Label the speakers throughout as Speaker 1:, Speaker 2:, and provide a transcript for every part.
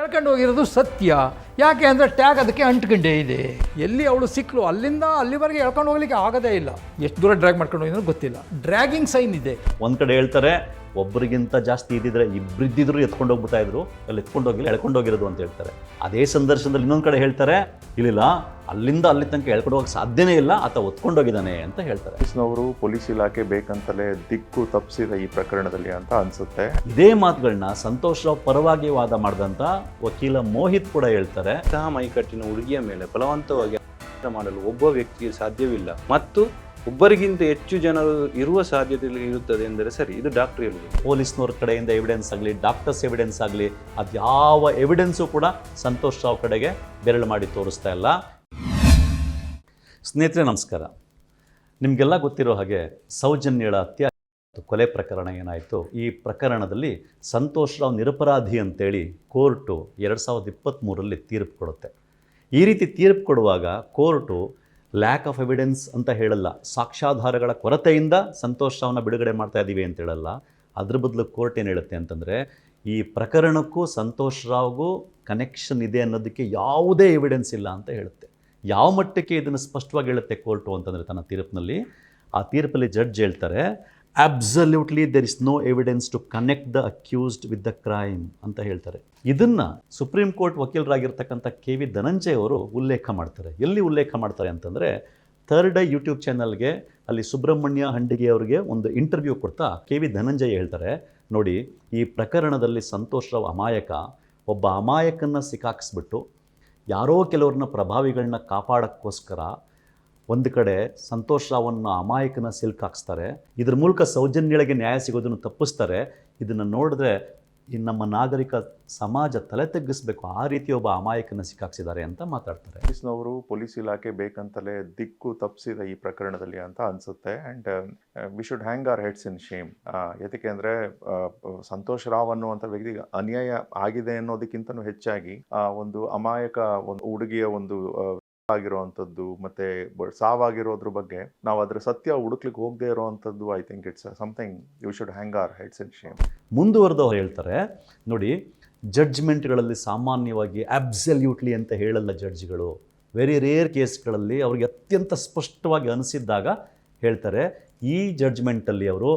Speaker 1: ಎಳ್ಕೊಂಡು ಹೋಗಿರೋದು ಸತ್ಯ. ಯಾಕೆ ಅಂದರೆ ಟ್ಯಾಗ್ ಅದಕ್ಕೆ ಅಂಟ್ಕೊಂಡೇ ಇದೆ. ಎಲ್ಲಿ ಅವಳು ಸಿಕ್ಕಲು ಅಲ್ಲಿಂದ ಅಲ್ಲಿವರೆಗೆ ಎಳ್ಕೊಂಡು ಹೋಗ್ಲಿಕ್ಕೆ ಆಗದೇ ಇಲ್ಲ. ಎಷ್ಟು ದೂರ ಡ್ರ್ಯಾಗ್ ಮಾಡ್ಕೊಂಡು ಹೋಗಿದ್ರು ಗೊತ್ತಿಲ್ಲ. ಡ್ರ್ಯಾಗಿಂಗ್ ಸೈನ್ ಇದೆ.
Speaker 2: ಒಂದು ಕಡೆ ಹೇಳ್ತಾರೆ ಒಬ್ಬರಿಗಿಂತ ಜಾಸ್ತಿ ಇದ್ದಿದ್ರೆ ಇಬ್ಬರಿದ್ದಿದ್ರು ಎತ್ಕೊಂಡು ಹೋಗ್ಬಿಡ್ತಾ ಇದ್ರು ಅಲ್ಲಿ ಎತ್ಕೊಂಡು ಹೋಗಿಲ್ಲ ಎಳ್ಕೊಂಡು ಹೋಗಿರೋದು ಅಂತ ಹೇಳ್ತಾರೆ. ಅದೇ ಸಂದರ್ಶನದಲ್ಲಿ ಇನ್ನೊಂದು ಕಡೆ ಹೇಳ್ತಾರೆ ಇಲ್ಲಿಲ್ಲ ಅಲ್ಲಿಂದ ಅಲ್ಲಿ ತನಕ ಎಳ್ಕೊಂಡು ಹೋಗಕ್ಕೆ ಸಾಧ್ಯನೇ ಇಲ್ಲ ಆತ ಒತ್ಕೊಂಡೋಗಿದ್ದಾನೆ ಅಂತ ಹೇಳ್ತಾರೆ.
Speaker 3: ಅವರು ಪೊಲೀಸ್ ಇಲಾಖೆ ಬೇಕಂತಲೇ ದಿಕ್ಕು ತಪ್ಪಿಸಿದ ಈ ಪ್ರಕರಣದಲ್ಲಿ ಅಂತ ಅನ್ಸುತ್ತೆ.
Speaker 2: ಇದೇ ಮಾತುಗಳನ್ನ ಸಂತೋಷ್ ರಾವ್ ಪರವಾಗಿ ವಾದ ಮಾಡಿದಂತ ವಕೀಲ ಮೋಹಿತ್ ಕೂಡ ಹೇಳ್ತಾರೆ.
Speaker 4: ಇಂತಹ ಮೈಕಟ್ಟಿನ ಹುಡುಗಿಯ ಮೇಲೆ ಬಲವಂತವಾಗಿ ಮಾಡಲು ಒಬ್ಬ ವ್ಯಕ್ತಿಗೆ ಸಾಧ್ಯವಿಲ್ಲ. ಮತ್ತು ಒಬ್ಬರಿಗಿಂತ ಹೆಚ್ಚು ಜನರು ಇರುವ ಸಾಧ್ಯತೆ ಇರುತ್ತದೆ ಎಂದರೆ ಸರಿ, ಇದು ಡಾಕ್ಟರ್ ಹೇಳುವುದು.
Speaker 2: ಪೊಲೀಸ್ನವ್ರ ಕಡೆಯಿಂದ ಎವಿಡೆನ್ಸ್ ಆಗಲಿ ಡಾಕ್ಟರ್ಸ್ ಎವಿಡೆನ್ಸ್ ಆಗಲಿ ಅದ್ಯಾವ ಎವಿಡೆನ್ಸು ಕೂಡ ಸಂತೋಷ್ ರಾವ್ ಕಡೆಗೆ ಬೆರಳು ಮಾಡಿ ತೋರಿಸ್ತಾ ಇಲ್ಲ. ಸ್ನೇಹಿತರೆ, ನಮಸ್ಕಾರ. ನಿಮಗೆಲ್ಲ ಗೊತ್ತಿರೋ ಹಾಗೆ ಸೌಜನ್ಯಳ ಮತ್ತು ಕೊಲೆ ಪ್ರಕರಣ ಏನಾಯಿತು? ಈ ಪ್ರಕರಣದಲ್ಲಿ ಸಂತೋಷ್ ರಾವ್ ನಿರಪರಾಧಿ ಅಂತೇಳಿ ಕೋರ್ಟು ಎರಡು ಸಾವಿರದ ಇಪ್ಪತ್ತ್ಮೂರರಲ್ಲಿ ತೀರ್ಪು ಕೊಡುತ್ತೆ. ಈ ರೀತಿ ತೀರ್ಪು ಕೊಡುವಾಗ ಕೋರ್ಟು ಲ್ಯಾಕ್ ಆಫ್ ಎವಿಡೆನ್ಸ್ ಅಂತ ಹೇಳಲ್ಲ. ಸಾಕ್ಷ್ಯಾಧಾರಗಳ ಕೊರತೆಯಿಂದ ಸಂತೋಷ್ ರಾವ್ನ ಬಿಡುಗಡೆ ಮಾಡ್ತಾ ಇದ್ದೀವಿ ಅಂತ ಹೇಳಲ್ಲ. ಅದ್ರ ಬದಲು ಕೋರ್ಟ್ ಏನು ಹೇಳುತ್ತೆ ಅಂತಂದರೆ, ಈ ಪ್ರಕರಣಕ್ಕೂ ಸಂತೋಷ್ ರಾವ್ಗೂ ಕನೆಕ್ಷನ್ ಇದೆ ಅನ್ನೋದಕ್ಕೆ ಯಾವುದೇ ಎವಿಡೆನ್ಸ್ ಇಲ್ಲ ಅಂತ ಹೇಳುತ್ತೆ. ಯಾವ ಮಟ್ಟಕ್ಕೆ ಇದನ್ನು ಸ್ಪಷ್ಟವಾಗಿ ಹೇಳುತ್ತೆ ಕೋರ್ಟು ಅಂತಂದರೆ ತನ್ನ ತೀರ್ಪಿನಲ್ಲಿ. ಆ ತೀರ್ಪಲ್ಲಿ ಜಡ್ಜ್ ಹೇಳ್ತಾರೆ absolutely there is no evidence to connect the accused with the crime ಅಂತ ಹೇಳ್ತಾರೆ. ಇದನ್ನು ಸುಪ್ರೀಂ ಕೋರ್ಟ್ ವಕೀಲರಾಗಿರ್ತಕ್ಕಂಥ ಕೆ ವಿ ಧನಂಜಯ್ ಅವರು ಉಲ್ಲೇಖ ಮಾಡ್ತಾರೆ. ಎಲ್ಲಿ ಉಲ್ಲೇಖ ಮಾಡ್ತಾರೆ ಅಂತಂದರೆ, ಥರ್ಡ್ ಐ ಯೂಟ್ಯೂಬ್ ಚಾನಲ್ಗೆ ಅಲ್ಲಿ ಸುಬ್ರಹ್ಮಣ್ಯ ಹಂಡಿಗೆ ಅವರಿಗೆ ಒಂದು ಇಂಟರ್ವ್ಯೂ ಕೊಡ್ತಾ ಕೆ ವಿ ಧನಂಜಯ್ ಹೇಳ್ತಾರೆ. ನೋಡಿ, ಈ ಪ್ರಕರಣದಲ್ಲಿ ಸಂತೋಷ್ ರಾವ್ ಅಮಾಯಕ, ಒಬ್ಬ ಅಮಾಯಕನ್ನ ಸಿಕ್ಕಾಕ್ಸ್ಬಿಟ್ಟು, ಯಾರೋ ಕೆಲವ್ರನ್ನ ಪ್ರಭಾವಿಗಳನ್ನ ಕಾಪಾಡೋಕ್ಕೋಸ್ಕರ ಒಂದು ಕಡೆ ಸಂತೋಷ್ ರಾವನ್ನು ಅಮಾಯಕನ ಸಿಲ್ಕ್ ಹಾಕ್ಸ್ತಾರೆ. ಇದ್ರ ಮೂಲಕ ಸೌಜನ್ಯಗಳಿಗೆ ನ್ಯಾಯ ಸಿಗೋದನ್ನು ತಪ್ಪಿಸ್ತಾರೆ. ಇದನ್ನು ನೋಡಿದ್ರೆ ನಮ್ಮ ನಾಗರಿಕ ಸಮಾಜ ತಲೆ ತಗ್ಗಿಸ್ಬೇಕು. ಆ ರೀತಿ ಒಬ್ಬ ಅಮಾಯಕನ ಸಿಕ್ಕಾಕ್ಸಿದ್ದಾರೆ ಅಂತ ಮಾತಾಡ್ತಾರೆ.
Speaker 3: ಪೊಲೀಸ್ನವರು ಪೊಲೀಸ್ ಇಲಾಖೆ ಬೇಕಂತಲೇ ದಿಕ್ಕು ತಪ್ಪಿಸಿದ ಈ ಪ್ರಕರಣದಲ್ಲಿ ಅಂತ ಅನ್ಸುತ್ತೆ. And we should hang our heads in shame ಯಾಕೆ ಅಂದರೆ ಸಂತೋಷ್ ರಾವ್ ಅನ್ನುವಂಥ ವ್ಯಕ್ತಿಗೆ ಅನ್ಯಾಯ ಆಗಿದೆ ಅನ್ನೋದಕ್ಕಿಂತನೂ ಹೆಚ್ಚಾಗಿ ಒಂದು ಅಮಾಯಕ ಒಂದು ಹುಡುಗಿಯ ಒಂದು ಆಗಿರುವಂಥದ್ದು ಮತ್ತೆ ಸಾವಾಗಿರೋದ್ರ ಬಗ್ಗೆ ನಾವು ಅದರ ಸತ್ಯ ಹುಡುಕ್ಲಿಕ್ಕೆ ಹೋಗದೆ ಇರೋವಂಥದ್ದು I think it's something you should hang our heads and shame
Speaker 2: ಮುಂದುವರೆದು ಅವ್ರು ಹೇಳ್ತಾರೆ, ನೋಡಿ ಜಡ್ಜ್ಮೆಂಟ್ಗಳಲ್ಲಿ ಸಾಮಾನ್ಯವಾಗಿ ಅಬ್ಸಲ್ಯೂಟ್ಲಿ ಅಂತ ಹೇಳಲ್ಲ ಜಡ್ಜ್ಗಳು ವೆರಿ ರೇರ್ ಕೇಸ್ಗಳಲ್ಲಿ ಅವ್ರಿಗೆ ಅತ್ಯಂತ ಸ್ಪಷ್ಟವಾಗಿ ಅನಿಸಿದ್ದಾಗ ಹೇಳ್ತಾರೆ, ಈ ಜಡ್ಜ್ಮೆಂಟಲ್ಲಿ ಅವರು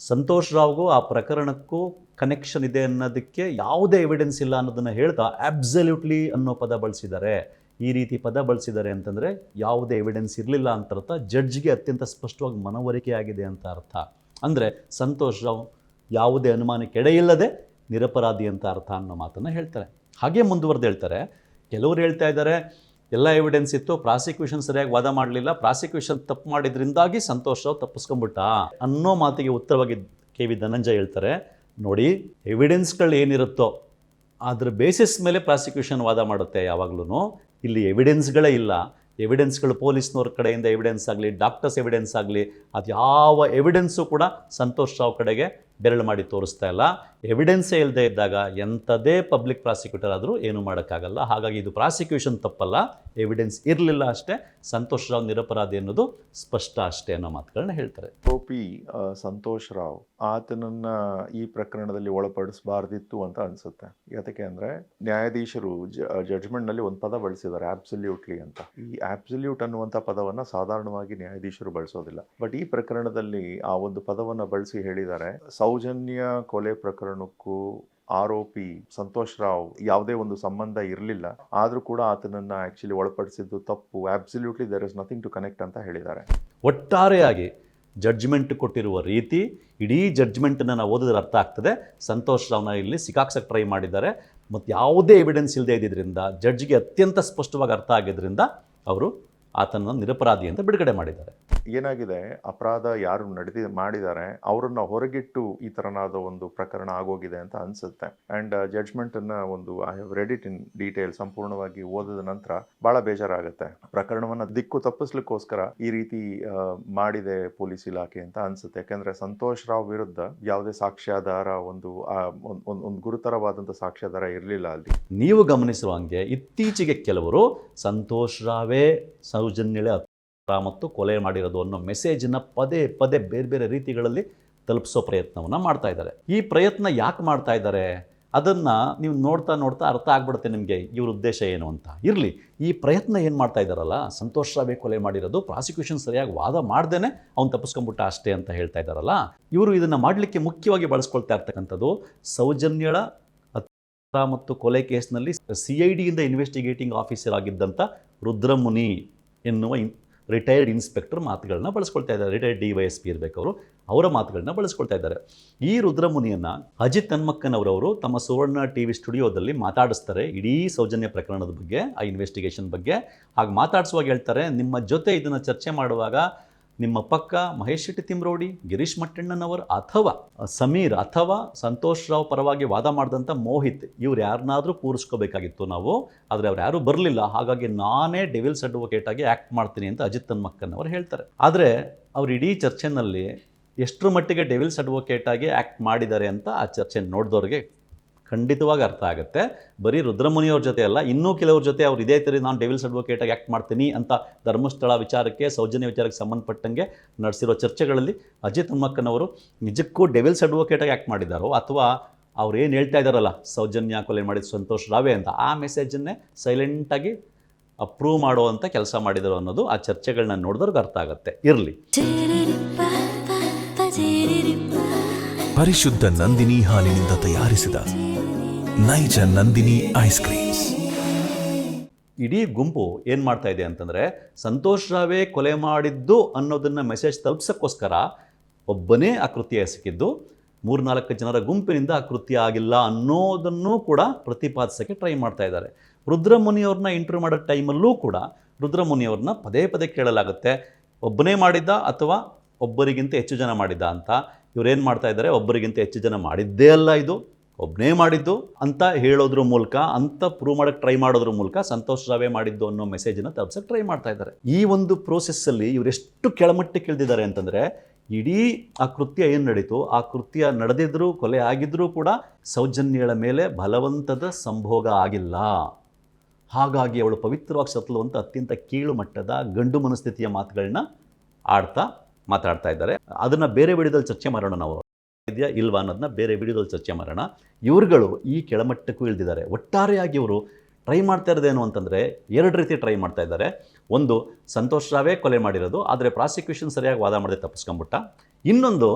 Speaker 2: ಸಂತೋಷ್ ರಾವ್ಗೂ ಆ ಪ್ರಕರಣಕ್ಕೂ ಕನೆಕ್ಷನ್ ಇದೆ ಅನ್ನೋದಕ್ಕೆ ಯಾವುದೇ ಎವಿಡೆನ್ಸ್ ಇಲ್ಲ ಅನ್ನೋದನ್ನು ಹೇಳ್ತಾ ಅಬ್ಸಲ್ಯೂಟ್ಲಿ ಅನ್ನೋ ಪದ ಬಳಸಿದ್ದಾರೆ. ಈ ರೀತಿ ಪದ ಬಳಸಿದ್ದಾರೆ ಅಂತಂದರೆ ಯಾವುದೇ ಎವಿಡೆನ್ಸ್ ಇರಲಿಲ್ಲ ಅಂತ ಅರ್ಥ ಜಡ್ಜ್ಗೆ ಅತ್ಯಂತ ಸ್ಪಷ್ಟವಾಗಿ ಮನವರಿಕೆ ಆಗಿದೆ ಅಂತ ಅರ್ಥ. ಅಂದರೆ ಸಂತೋಷ್ ರಾವ್ ಯಾವುದೇ ಅನುಮಾನಕ್ಕೆ ಎಡೆಯಿಲ್ಲದೆ ನಿರಪರಾಧಿ ಅಂತ ಅರ್ಥ ಅನ್ನೋ ಮಾತನ್ನು ಹೇಳ್ತಾರೆ. ಹಾಗೆ ಮುಂದುವರೆದು ಹೇಳ್ತಾರೆ, ಕೆಲವರು ಹೇಳ್ತಾ ಇದ್ದಾರೆ, ಎಲ್ಲ ಎವಿಡೆನ್ಸ್ ಇತ್ತು ಪ್ರಾಸಿಕ್ಯೂಷನ್ ಸರಿಯಾಗಿ ವಾದ ಮಾಡಲಿಲ್ಲ ಪ್ರಾಸಿಕ್ಯೂಷನ್ ತಪ್ಪು ಮಾಡಿದ್ರಿಂದಾಗಿ ಸಂತೋಷ್ ರಾವ್ ತಪ್ಪಿಸ್ಕೊಂಡ್ಬಿಟ್ಟ ಅನ್ನೋ ಮಾತಿಗೆ ಉತ್ತರವಾಗಿ ಕೆ ವಿ ಧನಂಜಯ ಹೇಳ್ತಾರೆ. ನೋಡಿ ಎವಿಡೆನ್ಸ್ಗಳು ಏನಿರುತ್ತೋ, ಅದ್ರ ಬೇಸಿಸ್ ಮೇಲೆ ಪ್ರಾಸಿಕ್ಯೂಷನ್ ವಾದ ಮಾಡುತ್ತೆ ಯಾವಾಗಲೂ ಇಲ್ಲಿ ಎವಿಡೆನ್ಸ್ಗಳೇ ಇಲ್ಲ. ಎವಿಡೆನ್ಸ್ಗಳು ಪೊಲೀಸ್ನವ್ರ ಕಡೆಯಿಂದ ಎವಿಡೆನ್ಸ್ ಆಗಲಿ ಡಾಕ್ಟರ್ಸ್ ಎವಿಡೆನ್ಸ್ ಆಗಲಿ ಅದು ಯಾವ ಎವಿಡೆನ್ಸು ಕೂಡ ಸಂತೋಷ್ ರಾವ್ ಕಡೆಗೆ ಬೆರಳು ಮಾಡಿ ತೋರಿಸ್ತಾ ಇಲ್ಲ. ಎವಿಡೆನ್ಸೇ ಇಲ್ಲದೆ ಇದ್ದಾಗ ಎಂಥದೇ ಪಬ್ಲಿಕ್ ಪ್ರಾಸಿಕ್ಯೂಟರ್ ಆದರೂ ಏನೂ ಮಾಡೋಕ್ಕಾಗಲ್ಲ. ಹಾಗಾಗಿ ಇದು ಪ್ರಾಸಿಕ್ಯೂಷನ್ ತಪ್ಪಲ್ಲ. ಎವಿಡೆನ್ಸ್ ಇರಲಿಲ್ಲ ಅಷ್ಟೇ. ಸಂತೋಷ್ ರಾವ್ ನಿರಪರಾಧಿ ಅನ್ನೋದು ಸ್ಪಷ್ಟ ಅಷ್ಟೇ ಅನ್ನೋ ಮಾತುಗಳನ್ನ ಹೇಳ್ತಾರೆ.
Speaker 3: ಟೋಪಿ ಸಂತೋಷ್ ರಾವ್ ಆತನನ್ನ ಈ ಪ್ರಕರಣದಲ್ಲಿ ಒಳಪಡಿಸಬಾರ್ದಿತ್ತು ಅಂತ ಅನ್ಸುತ್ತೆ. ಯಾಕೆ ಅಂದ್ರೆ ನ್ಯಾಯಾಧೀಶರು ಜಡ್ಜ್ಮೆಂಟ್ನಲ್ಲಿ ಒಂದು ಪದ ಬಳಸಿದ್ದಾರೆ ಆಬ್ಸಲ್ಯೂಟ್ಲಿ ಅಂತ. ಈ ಆಬ್ಸಲ್ಯೂಟ್ ಅನ್ನುವಂಥ ಪದವನ್ನ ಸಾಧಾರಣವಾಗಿ ನ್ಯಾಯಾಧೀಶರು ಬಳಸೋದಿಲ್ಲ. ಬಟ್ ಈ ಪ್ರಕರಣದಲ್ಲಿ ಆ ಒಂದು ಪದವನ್ನ ಬಳಸಿ ಹೇಳಿದ್ದಾರೆ ಸೌಜನ್ಯ ಕೊಲೆ ಪ್ರಕರಣಕ್ಕೂ ಆರೋಪಿ ಸಂತೋಷ್ ರಾವ್ ಯಾವುದೇ ಒಂದು ಸಂಬಂಧ ಇರಲಿಲ್ಲ. ಆದರೂ ಕೂಡ ಆತನನ್ನು ಆ್ಯಕ್ಚುಲಿ ಒಳಪಡಿಸಿದ್ದು ತಪ್ಪು. Absolutely there is nothing to connect ಅಂತ ಹೇಳಿದ್ದಾರೆ.
Speaker 2: ಒಟ್ಟಾರೆಯಾಗಿ ಜಡ್ಜ್ಮೆಂಟ್ ಕೊಟ್ಟಿರುವ ರೀತಿ ಇಡೀ ಜಡ್ಜ್ಮೆಂಟನ್ನು ನಾವು ಓದಿದ್ರೆ ಅರ್ಥ ಆಗ್ತದೆ. ಸಂತೋಷ್ ರಾವ್ನ ಇಲ್ಲಿ ಸಿಕ್ಕಾಕ್ಸಕ್ಕೆ ಟ್ರೈ ಮಾಡಿದ್ದಾರೆ. ಮತ್ತು ಯಾವುದೇ ಎವಿಡೆನ್ಸ್ ಇಲ್ಲದೆ ಇದ್ದಿದ್ದರಿಂದ ಜಡ್ಜ್ಗೆ ಅತ್ಯಂತ ಸ್ಪಷ್ಟವಾಗಿ ಅರ್ಥ ಆಗಿದ್ದರಿಂದ ಅವರು ಆತನ ನಿರಪರಾಧಿ ಅಂತ ಬಿಡುಗಡೆ ಮಾಡಿದ್ದಾರೆ.
Speaker 3: ಏನಾಗಿದೆ? ಅಪರಾಧ ಯಾರು ನಡೆದಿ ಮಾಡಿದ್ದಾರೆ ಅವರನ್ನ ಹೊರಗಿಟ್ಟು ಈ ತರನಾದ ಒಂದು ಪ್ರಕರಣ ಆಗೋಗಿದೆ ಅಂತ ಅನ್ಸುತ್ತೆ. ಅಂಡ್ ಜಡ್ಜ್ಮೆಂಟ್ ಅನ್ನ ಒಂದು I have read it in detail ಸಂಪೂರ್ಣವಾಗಿ ಓದಿದ ನಂತರ ಬಹಳ ಬೇಜಾರಾಗುತ್ತೆ. ಪ್ರಕರಣವನ್ನ ದಿಕ್ಕು ತಪ್ಪಿಸ್ಲಿಕ್ಕೋಸ್ಕರ ಈ ರೀತಿ ಮಾಡಿದೆ ಪೊಲೀಸ್ ಇಲಾಖೆ ಅಂತ ಅನ್ಸುತ್ತೆ. ಯಾಕಂದ್ರೆ ಸಂತೋಷ್ ರಾವ್ ವಿರುದ್ಧ ಯಾವುದೇ ಸಾಕ್ಷ್ಯಾಧಾರ ಒಂದು ಆ, ಒಂದ್- ಒಂದ್- ಒಂದು ಗುರುತರವಾದಂತ ಸಾಕ್ಷ್ಯಾಧಾರ ಇರಲಿಲ್ಲ ಅಲ್ಲಿ.
Speaker 2: ನೀವು ಗಮನಿಸುವ ಹಂಗೆ ಇತ್ತೀಚೆಗೆ ಕೆಲವರು ಸಂತೋಷ್ ರಾವೇ ಸೌಜನ್ಯಳೆ ಮತ್ತು ಕೊಲೆ ಮಾಡಿರೋದು ಅನ್ನೋ ಮೆಸೇಜನ್ನು ಪದೇ ಪದೇ ಬೇರೆ ಬೇರೆ ರೀತಿಗಳಲ್ಲಿ ತಲುಪಿಸೋ ಪ್ರಯತ್ನವನ್ನು ಮಾಡ್ತಾ ಇದ್ದಾರೆ. ಈ ಪ್ರಯತ್ನ ಯಾಕೆ ಮಾಡ್ತಾ ಇದ್ದಾರೆ? ಅದನ್ನು ನೀವು ನೋಡ್ತಾ ನೋಡ್ತಾ ಅರ್ಥ ಆಗ್ಬಿಡುತ್ತೆ ನಿಮಗೆ ಇವ್ರ ಉದ್ದೇಶ ಏನು ಅಂತ. ಇರಲಿ, ಈ ಪ್ರಯತ್ನ ಏನು ಮಾಡ್ತಾ ಇದ್ದಾರಲ್ಲ? ಸಂತೋಷ್ ರಾವೆ ಕೊಲೆ ಮಾಡಿರೋದು, ಪ್ರಾಸಿಕ್ಯೂಷನ್ ಸರಿಯಾಗಿ ವಾದ ಮಾಡ್ದೇನೆ ಅವ್ನು ತಪ್ಪಿಸ್ಕೊಂಬಿಟ್ಟ ಅಷ್ಟೇ ಅಂತ ಹೇಳ್ತಾ ಇದ್ದಾರಲ್ಲ? ಇವರು ಇದನ್ನು ಮಾಡಲಿಕ್ಕೆ ಮುಖ್ಯವಾಗಿ ಬಳಸ್ಕೊಳ್ತಾ ಇರ್ತಕ್ಕಂಥದ್ದು ಸೌಜನ್ಯಳ ಮತ್ತು ಕೊಲೆ ಕೇಸ್ನಲ್ಲಿ ಸಿ ಐ ಡಿಯಿಂದ ಇನ್ವೆಸ್ಟಿಗೇಟಿಂಗ್ ಆಫೀಸರ್ ಆಗಿದ್ದಂಥ ರುದ್ರಮುನಿ. ಎನ್ನುವ ಇನ್ ರಿಟೈರ್ಡ್ ಇನ್ಸ್ಪೆಕ್ಟರ್ ಮಾತುಗಳನ್ನ ಬಳಸ್ಕೊಳ್ತಾ ಇದ್ದಾರೆ. Retired D Y S P ಇರಬೇಕು ಅವರು. ಅವರ ಮಾತುಗಳನ್ನ ಬಳಸ್ಕೊಳ್ತಾ ಇದ್ದಾರೆ. ಈ ರುದ್ರಮುನಿಯನ್ನು ಅಜಿತ್ ಹನ್ಮಕ್ಕನವರವರು ತಮ್ಮ ಸುವರ್ಣ ಟಿ ವಿ ಸ್ಟುಡಿಯೋದಲ್ಲಿ ಮಾತಾಡಿಸ್ತಾರೆ ಇಡೀ ಸೌಜನ್ಯ ಪ್ರಕರಣದ ಬಗ್ಗೆ, ಆ ಇನ್ವೆಸ್ಟಿಗೇಷನ್ ಬಗ್ಗೆ. ಹಾಗೆ ಮಾತಾಡಿಸುವಾಗ ಹೇಳ್ತಾರೆ, ನಿಮ್ಮ ಜೊತೆ ಇದನ್ನು ಚರ್ಚೆ ಮಾಡುವಾಗ ನಿಮ್ಮ ಪಕ್ಕ ಮಹೇಶ್ ಶೆಟ್ಟಿ ತಿಮ್ರೋಡಿ, ಗಿರೀಶ್ ಮಟ್ಟಣ್ಣನವರು ಅಥವಾ ಸಮೀರ್ ಅಥವಾ ಸಂತೋಷ್ ರಾವ್ ಪರವಾಗಿ ವಾದ ಮಾಡಿದಂಥ ಮೋಹಿತ್, ಇವ್ರು ಯಾರನ್ನಾದರೂ ಕೂರಿಸ್ಕೋಬೇಕಾಗಿತ್ತು ನಾವು. ಆದರೆ ಅವ್ರು ಯಾರೂ ಬರಲಿಲ್ಲ. ಹಾಗಾಗಿ ನಾನೇ ಡೆವಿಲ್ಸ್ ಅಡ್ವೊಕೇಟ್ ಆಗಿ ಆ್ಯಕ್ಟ್ ಮಾಡ್ತೀನಿ ಅಂತ ಅಜಿತ್ ತನ್ಮಕ್ಕನವರು ಹೇಳ್ತಾರೆ. ಆದರೆ ಅವ್ರು ಇಡೀ ಚರ್ಚೆನಲ್ಲಿ ಎಷ್ಟರ ಮಟ್ಟಿಗೆ ಡೆವಿಲ್ಸ್ ಅಡ್ವೊಕೇಟ್ ಆಗಿ ಆ್ಯಕ್ಟ್ ಮಾಡಿದ್ದಾರೆ ಅಂತ ಆ ಚರ್ಚೆ ನೋಡಿದವ್ರಿಗೆ ಖಂಡಿತವಾಗಿ ಅರ್ಥ ಆಗುತ್ತೆ. ಬರೀ ರುದ್ರಮುನಿಯವ್ರ ಜೊತೆ ಅಲ್ಲ ಇನ್ನೂ ಕೆಲವ್ರ ಜೊತೆ ಅವ್ರು ಇದೇ ಥರ ನಾನು ಡೆವಿಲ್ಸ್ ಅಡ್ವೊಕೇಟಾಗಿ ಆ್ಯಕ್ಟ್ ಮಾಡ್ತೀನಿ ಅಂತ ಧರ್ಮಸ್ಥಳ ವಿಚಾರಕ್ಕೆ ಸೌಜನ್ಯ ವಿಚಾರಕ್ಕೆ ಸಂಬಂಧಪಟ್ಟಂಗೆ ನಡೆಸಿರೋ ಚರ್ಚೆಗಳಲ್ಲಿ ಅಜಿತ್ ಅಮ್ಮಕ್ಕನವರು ನಿಜಕ್ಕೂ ಡೆವಿಲ್ಸ್ ಅಡ್ವೊಕೇಟಾಗಿ ಆ್ಯಕ್ಟ್ ಮಾಡಿದ್ದಾರೋ ಅಥವಾ ಅವ್ರು ಏನು ಹೇಳ್ತಾ ಇದ್ದಾರಲ್ಲ ಸೌಜನ್ಯ ಕೊಲೆ ಮಾಡಿದ ಸಂತೋಷ್ ರಾವೆ ಅಂತ ಆ ಮೆಸೇಜನ್ನೇ ಸೈಲೆಂಟಾಗಿ ಅಪ್ರೂವ್ ಮಾಡುವಂಥ ಕೆಲಸ ಮಾಡಿದರು ಅನ್ನೋದು ಆ ಚರ್ಚೆಗಳನ್ನ ನೋಡಿದ್ರಿಗೆ ಅರ್ಥ ಆಗುತ್ತೆ. ಇರಲಿ.
Speaker 5: ಪರಿಶುದ್ಧ ನಂದಿನಿ ಹಾಲಿನಿಂದ ತಯಾರಿಸಿದ ನೈಜ ನಂದಿನಿ ಐಸ್ ಕ್ರೀಮ್ಸ್
Speaker 2: ಇಡೀ ಗುಂಪು ಏನು ಮಾಡ್ತಾ ಇದೆ ಅಂತಂದರೆ ಸಂತೋಷ್ ರಾವೇ ಕೊಲೆ ಮಾಡಿದ್ದು ಅನ್ನೋದನ್ನು ಮೆಸೇಜ್ ತಲುಪಿಸಕ್ಕೋಸ್ಕರ ಒಬ್ಬನೇ ಆ ಕೃತ್ಯ ಸಿಕ್ಕಿದ್ದು ಮೂರ್ನಾಲ್ಕು ಜನರ ಗುಂಪಿನಿಂದ ಆ ಕೃತ್ಯ ಆಗಿಲ್ಲ ಅನ್ನೋದನ್ನು ಕೂಡ ಪ್ರತಿಪಾದಿಸೋಕ್ಕೆ ಟ್ರೈ ಮಾಡ್ತಾ ಇದ್ದಾರೆ. ರುದ್ರಮುನಿಯವ್ರನ್ನ ಇಂಟರ್ವ್ಯೂ ಮಾಡೋ ಟೈಮಲ್ಲೂ ಕೂಡ ರುದ್ರಮುನಿಯವ್ರನ್ನ ಪದೇ ಪದೇ ಕೇಳಲಾಗುತ್ತೆ. ಒಬ್ಬನೇ ಮಾಡಿದ್ದ ಅಥವಾ ಒಬ್ಬರಿಗಿಂತ ಹೆಚ್ಚು ಜನ ಮಾಡಿದ್ದ ಅಂತ ಇವ್ರೇನು ಮಾಡ್ತಾ ಇದ್ದಾರೆ? ಒಬ್ಬರಿಗಿಂತ ಹೆಚ್ಚು ಜನ ಮಾಡಿದ್ದೇ ಅಲ್ಲ ಇದು. ಒಬ್ಬನೇ ಮಾಡಿದ್ದು ಅಂತ ಹೇಳೋದ್ರ ಮೂಲಕ, ಅಂತ ಪ್ರೂವ್ ಮಾಡೋಕ್ಕೆ ಟ್ರೈ ಮಾಡೋದ್ರ ಮೂಲಕ ಸಂತೋಷ ರಾವೇ ಮಾಡಿದ್ದು ಅನ್ನೋ ಮೆಸೇಜನ್ನು ತಪ್ಸಕ್ಕೆ ಟ್ರೈ ಮಾಡ್ತಾ ಇದ್ದಾರೆ. ಈ ಒಂದು ಪ್ರೋಸೆಸ್ಸಲ್ಲಿ ಇವರೆಷ್ಟು ಕೆಳಮಟ್ಟಕ್ಕೆ ಇಳಿದಿದ್ದಾರೆ ಅಂತಂದರೆ, ಇಡೀ ಆ ಕೃತ್ಯ ಏನು ನಡೀತು? ಆ ಕೃತ್ಯ ನಡೆದಿದ್ರೂ, ಕೊಲೆ ಆಗಿದ್ರೂ ಕೂಡ ಸೌಜನ್ಯಗಳ ಮೇಲೆ ಬಲವಂತದ ಸಂಭೋಗ ಆಗಿಲ್ಲ. ಹಾಗಾಗಿ ಅವಳು ಪವಿತ್ರವಾಗಿ ಸತ್ಲು ಅಂತ ಅತ್ಯಂತ ಕೀಳು ಮಟ್ಟದ ಗಂಡು ಮನಸ್ಥಿತಿಯ ಮಾತುಗಳನ್ನ ಆಡ್ತಾ ಮಾತಾಡ್ತಾ ಇದ್ದಾರೆ. ಅದನ್ನು ಬೇರೆ ವಿಡಿಯೋದಲ್ಲಿ ಚರ್ಚೆ ಮಾಡೋಣ ನಾವು. ಇದೆಯಾ ಇಲ್ವಾ ಅನ್ನೋದನ್ನ ಬೇರೆ ವಿಡಿಯೋದಲ್ಲಿ ಚರ್ಚೆ ಮಾಡೋಣ. ಇವ್ರುಗಳು ಈ ಕೆಳಮಟ್ಟಕ್ಕೂ ಇಳಿದಿದ್ದಾರೆ. ಒಟ್ಟಾರೆಯಾಗಿ ಇವರು ಟ್ರೈ ಮಾಡ್ತಾ ಇರೋದೇನು ಅಂತಂದರೆ ಎರಡು ರೀತಿ ಟ್ರೈ ಮಾಡ್ತಾ ಇದ್ದಾರೆ. ಒಂದು, ಸಂತೋಷ್ ರಾವೇ ಕೊಲೆ ಮಾಡಿರೋದು, ಆದರೆ ಪ್ರಾಸಿಕ್ಯೂಷನ್ ಸರಿಯಾಗಿ ವಾದ ಮಾಡದೆ ತಪ್ಪಿಸ್ಕೊಂಬಿಟ್ಟ ಇನ್ನೊಂದು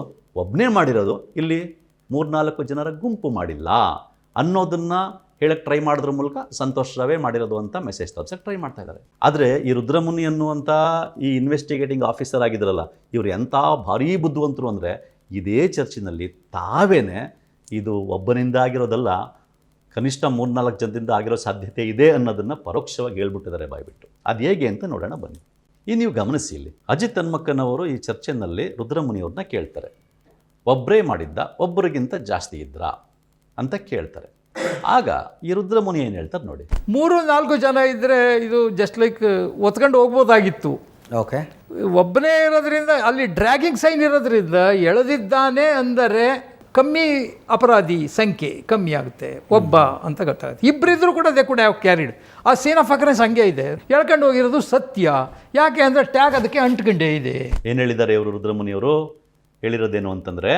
Speaker 2: ಒಬ್ಬನೇ ಮಾಡಿರೋದು, ಇಲ್ಲಿ ಮೂರ್ನಾಲ್ಕು ಜನರ ಗುಂಪು ಮಾಡಿಲ್ಲ ಅನ್ನೋದನ್ನು ಹೇಳಕ್ಕೆ ಟ್ರೈ ಮಾಡೋದ್ರ ಮೂಲಕ ಸಂತೋಷ್ ರಾವೇ ಮಾಡಿರೋದು ಅಂತ ಮೆಸೇಜ್ ತೋರ್ಸಕ್ಕೆ ಟ್ರೈ ಮಾಡ್ತಾ ಇದ್ದಾರೆ. ಆದರೆ ಈ ರುದ್ರಮುನಿ ಅನ್ನುವಂಥ ಈ ಇನ್ವೆಸ್ಟಿಗೇಟಿಂಗ್ ಆಫೀಸರ್ ಆಗಿದ್ರಲ್ಲ, ಇವರು ಎಂಥ ಭಾರೀ ಬುದ್ಧಿವಂತರು ಅಂದರೆ ಇದೇ ಚರ್ಚಿನಲ್ಲಿ ತಾವೇನೆ ಇದು ಒಬ್ಬನಿಂದ ಆಗಿರೋದಲ್ಲ, ಕನಿಷ್ಠ ಮೂರ್ನಾಲ್ಕು ಜನದಿಂದ ಆಗಿರೋ ಸಾಧ್ಯತೆ ಇದೆ ಅನ್ನೋದನ್ನು ಪರೋಕ್ಷವಾಗಿ ಹೇಳ್ಬಿಟ್ಟಿದ್ದಾರೆ ಬಾಯ್ಬಿಟ್ಟು. ಅದು ಹೇಗೆ ಅಂತ ನೋಡೋಣ ಬನ್ನಿ. ಈ ನೀವು ಗಮನಿಸಿ ಇಲ್ಲಿ. ಅಜಿತ್ ಹನ್ಮಕ್ಕನವರು ಈ ಚರ್ಚೆನಲ್ಲಿ ರುದ್ರಮುನಿಯವ್ರನ್ನ ಕೇಳ್ತಾರೆ. ಒಬ್ಬರೇ ಮಾಡಿದ್ದ, ಒಬ್ಬರಿಗಿಂತ ಜಾಸ್ತಿ ಇದ್ರ ಅಂತ ಕೇಳ್ತಾರೆ. ಆಗ ಈ ರುದ್ರಮುನಿ ಏನು ಹೇಳ್ತಾರೆ ನೋಡಿ.
Speaker 1: ಮೂರು ನಾಲ್ಕು ಜನ ಇದ್ದರೆ ಇದು ಜಸ್ಟ್ ಲೈಕ್ ಒತ್ಕೊಂಡು ಹೋಗ್ಬೋದಾಗಿತ್ತು.
Speaker 6: ಓಕೆ
Speaker 1: ಒಬ್ಬನೇ ಇರೋದ್ರಿಂದ ಅಲ್ಲಿ ಡ್ರ್ಯಾಗಿಂಗ್ ಸೈನ್ ಇರೋದ್ರಿಂದ ಎಳೆದಿದ್ದಾನೆ ಅಂದರೆ ಕಮ್ಮಿ ಅಪರಾಧಿ ಸಂಖ್ಯೆ ಕಮ್ಮಿ ಆಗುತ್ತೆ. ಒಬ್ಬ ಅಂತ ಗೊತ್ತಾಗುತ್ತೆ. ಇಬ್ಬರಿದ್ರು ಕೂಡ ದೇ ಕೂಡ ಯಾವ ಕ್ಯಾರಿಡ್ ಆ ಸೀನ್ ಆಫ್ ಅಕ್ರೆನ್ಸ್ ಹಂಗೆ ಇದೆ. ಹೇಳ್ಕೊಂಡು ಹೋಗಿರೋದು ಸತ್ಯ. ಯಾಕೆ ಅಂದರೆ ಟ್ಯಾಗ್ ಅದಕ್ಕೆ ಅಂಟ್ಕೊಂಡೇ ಇದೆ.
Speaker 2: ಏನು ಹೇಳಿದ್ದಾರೆ ಇವರು ರುದ್ರಮುನಿಯವರು? ಹೇಳಿರೋದೇನು ಅಂತಂದರೆ